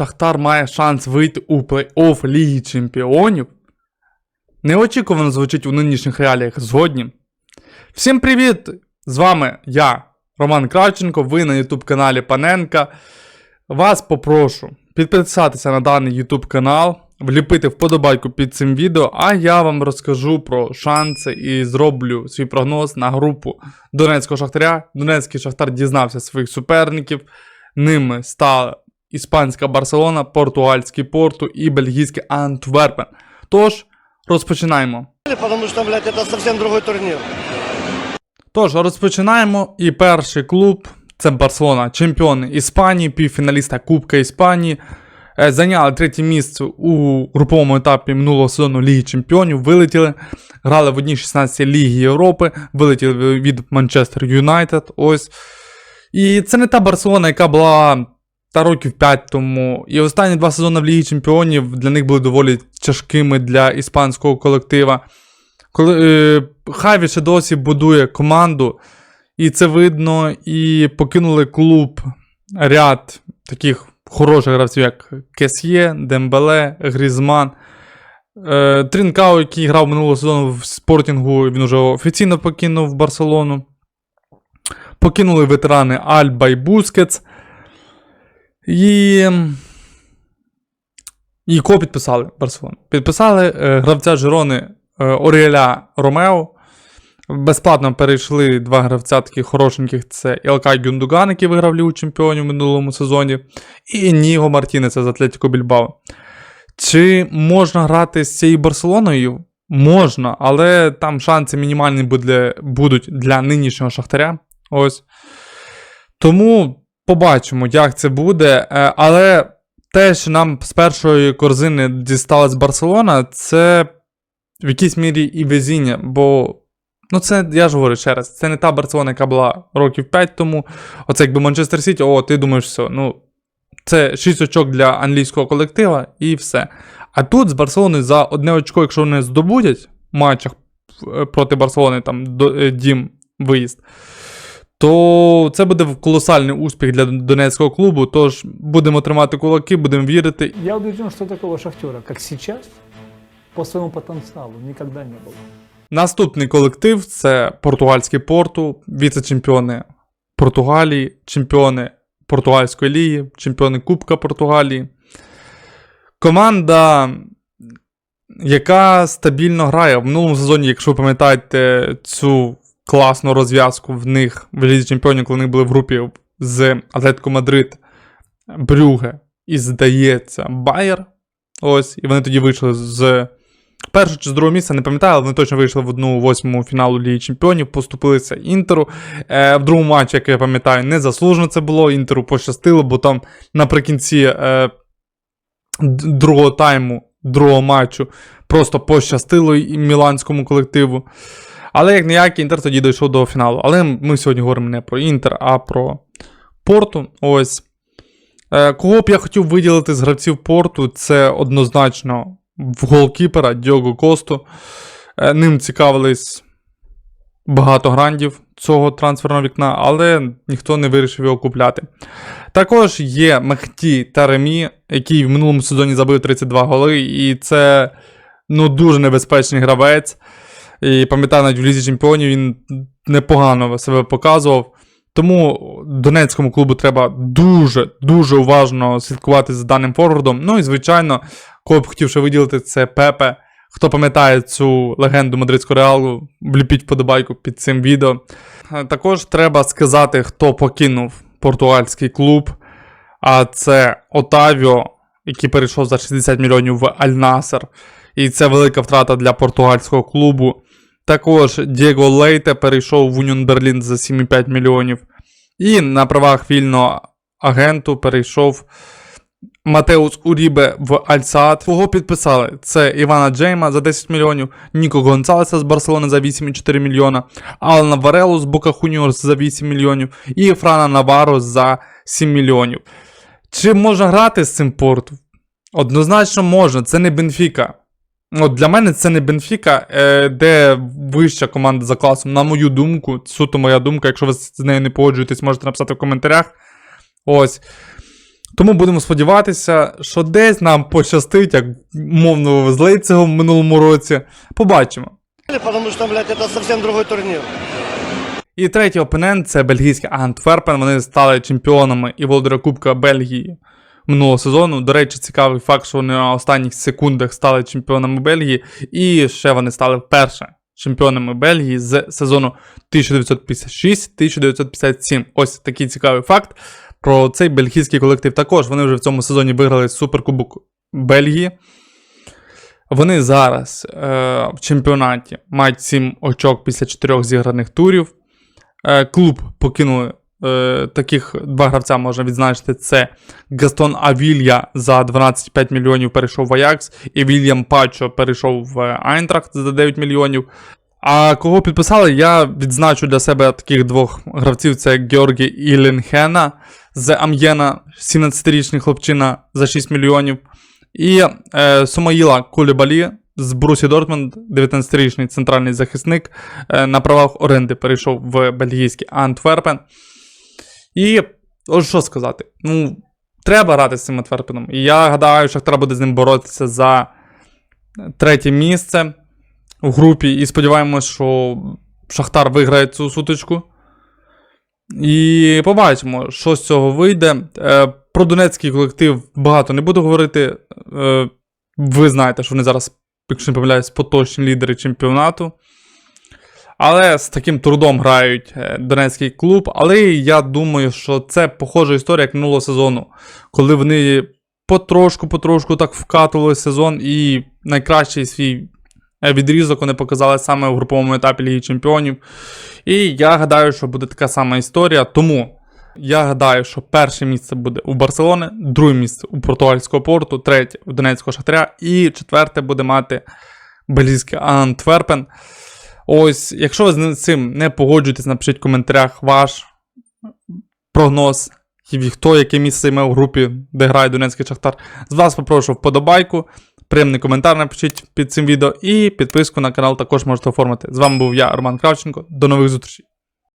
Шахтар має шанс вийти у плей-офф Ліги Чемпіонів? Неочікувано звучить у нинішніх реаліях згодні. Всім привіт! З вами я, Роман Кравченко, ви на YouTube каналі Паненка. Вас попрошу підписатися на даний YouTube канал, вліпити вподобайку під цим відео, а я вам розкажу про шанси і зроблю свій прогноз на групу Донецького Шахтаря. Донецький Шахтар дізнався своїх суперників. Ними стала іспанська Барселона, португальський Порту і бельгійський Антверпен. Тож, розпочинаємо. Потому что, блядь, это совсем другой турнир. Тож, розпочинаємо. І перший клуб це Барселона, чемпіони Іспанії, півфіналіста Кубка Іспанії. Е, Зайняли третє місце у груповому етапі минулого сезону Ліги Чемпіонів. Вилетіли, грали в одній 16 Ліги Європи, вилетіли від Манчестер Юнайтед. Ось. І це не та Барселона, яка була та років 5 тому. І останні два сезони в Лігі Чемпіонів для них були доволі тяжкими для іспанського колектива. Коли е, Хаві ще досі будує команду, і це видно, і покинули клуб ряд таких хороших гравців, як Кесьє, Дембеле, Грізман. Е, Трінкау, який грав минулого сезону в спортінгу, він уже офіційно покинув Барселону. Покинули ветерани Альба і Бускетс. І. І підписали Барселону? Підписали е, гравця Жирони е, Оріеля Ромео. Безплатно перейшли два гравця таких хорошеньких: це Ілкай Гюндуган, який виграв Лігу чемпіонів в минулому сезоні, і Ніго Мартінеса з Атлетіко Більбао. Чи можна грати з цією Барселоною? Можна, але там шанси мінімальні будуть для нинішнього Шахтаря. Ось. Тому побачимо, як це буде. Е, Але те, що нам з першої корзини дісталась Барселона, це в якійсь мірі і везіння, бо. Ну, це, я ж говорю ще раз, це не та Барселона, яка була років 5 тому. Оце якби Манчестер Сіті, о, ти думаєш, все. Ну, це 6 очок для англійського колектива і все. А тут з Барселони за одне очко, якщо вони здобудять в матчах е, проти Барселони, там е, дім виїзд, то це буде колосальний успіх для донецького клубу. Тож будемо тримати кулаки, будемо вірити. Я убежден, что такого шахтера, как сейчас, по своему потенциалу никогда не было. Наступний колектив це португальський порту, віце-чемпіони Португалії, чемпіони Португальської ліги, чемпіони Кубка Португалії. Команда, яка стабільно грає. В минулому сезоні, якщо ви пам'ятаєте цю класну розв'язку в них в Лізі Чемпіонів, коли вони були в групі з Атлетико Мадрид, Брюге і, здається, Байер. Ось, і вони тоді вийшли з першого чи з другого місця, не пам'ятаю, але вони точно вийшли в одну восьму фіналу Ліги Чемпіонів, поступилися Інтеру. Е, в другому матчі, як я пам'ятаю, незаслужено це було. Інтеру пощастило, бо там наприкінці е, другого тайму, другого матчу, просто пощастило і міланському колективу. Але як ніякий Інтер тоді дійшов до фіналу. Але ми сьогодні говоримо не про Інтер, а про Порту. Ось. Е, Кого б я хотів виділити з гравців порту, це однозначно в голкіпера Діого Косту. Е, Ним цікавились багато грандів цього трансферного вікна, але ніхто не вирішив його купляти. Також є Мехті Таремі, який в минулому сезоні забив 32 голи, і це ну, дуже небезпечний гравець. І пам'ятаю, навіть в Лізі Чемпіонів він непогано себе показував. Тому Донецькому клубу треба дуже дуже уважно слідкувати за даним форвардом. Ну і звичайно, кого б хотів ще виділити, це Пепе. Хто пам'ятає цю легенду мадридського реалу, вліпіть вподобайку під цим відео. Також треба сказати, хто покинув португальський клуб. А це Отавіо, який перейшов за 60 мільйонів в Аль-Насер. І це велика втрата для португальського клубу. Також Дієго Лейте перейшов в Уніон Берлін за 7,5 мільйонів. І на правах вільного агенту перейшов Матеус Урібе в Альсаат. Кого підписали? Це Івана Джейма за 10 мільйонів, Ніко Гонсалеса з Барселони за 8,4 мільйона, Алана Варелу з Бока Хуніорс за 8 мільйонів і Франа Наваро за 7 мільйонів. Чи можна грати з цим портом? Однозначно можна, це не Бенфіка. От для мене це не Бенфіка, е, де вища команда за класом, на мою думку, суто моя думка. Якщо ви з нею не погоджуєтесь, можете написати в коментарях. Ось. Тому будемо сподіватися, що десь нам пощастить, як мовно з Лейпцигом в минулому році. Побачимо. Потому что, блядь, это совсем другой турнир. І третій опонент це бельгійський Антверпен. Вони стали чемпіонами і володаря Кубка Бельгії минулого сезону. До речі, цікавий факт, що вони на останніх секундах стали чемпіонами Бельгії, і ще вони стали вперше чемпіонами Бельгії з сезону 1956-1957. Ось такий цікавий факт. Про цей бельгійський колектив також. Вони вже в цьому сезоні виграли Суперкубок Бельгії. Вони зараз е, в чемпіонаті мають 7 очок після 4 зіграних турів. Е, клуб покинули е, таких два гравця можна відзначити. Це Гастон Авілья за 12,5 мільйонів перейшов в Аякс, і Вільям Пачо перейшов в Айнтрахт за 9 мільйонів. А кого підписали, я відзначу для себе таких двох гравців: це Георгій Ілінхена з Амьєна, 17-річний хлопчина за 6 мільйонів. І е, Сомаїла Кулібалі з Брусі Дортмунд, 19-річний центральний захисник, е, на правах оренди перейшов в бельгійський Антверпен. І ось що сказати. Ну, треба грати з цим Антверпеном. І я гадаю, що Шахтар буде з ним боротися за третє місце у групі. І сподіваємось, що Шахтар виграє цю сутичку. І побачимо, що з цього вийде. Е, Про донецький колектив багато не буду говорити. Е, Ви знаєте, що вони зараз, якщо не помиляюсь, поточні лідери чемпіонату. Але з таким трудом грають е, донецький клуб. Але я думаю, що це похожа історія, як минулого сезону, коли вони потрошку-потрошку так вкатували сезон, і найкращий свій е, відрізок вони показали саме у груповому етапі Ліги Чемпіонів. І я гадаю, що буде така сама історія. Тому я гадаю, що перше місце буде у Барселони, друге місце у португальського порту, третє у Донецького Шахтаря, і четверте буде мати бельгійський Антверпен. Ось, якщо ви з цим не погоджуєтесь, напишіть в коментарях ваш прогноз. Хто яке місце займе в групі, де грає Донецький Шахтар. З вас попрошу вподобайку, приємний коментар напишіть під цим відео і підписку на канал також можете оформити. З вами був я, Роман Кравченко. До нових зустрічей.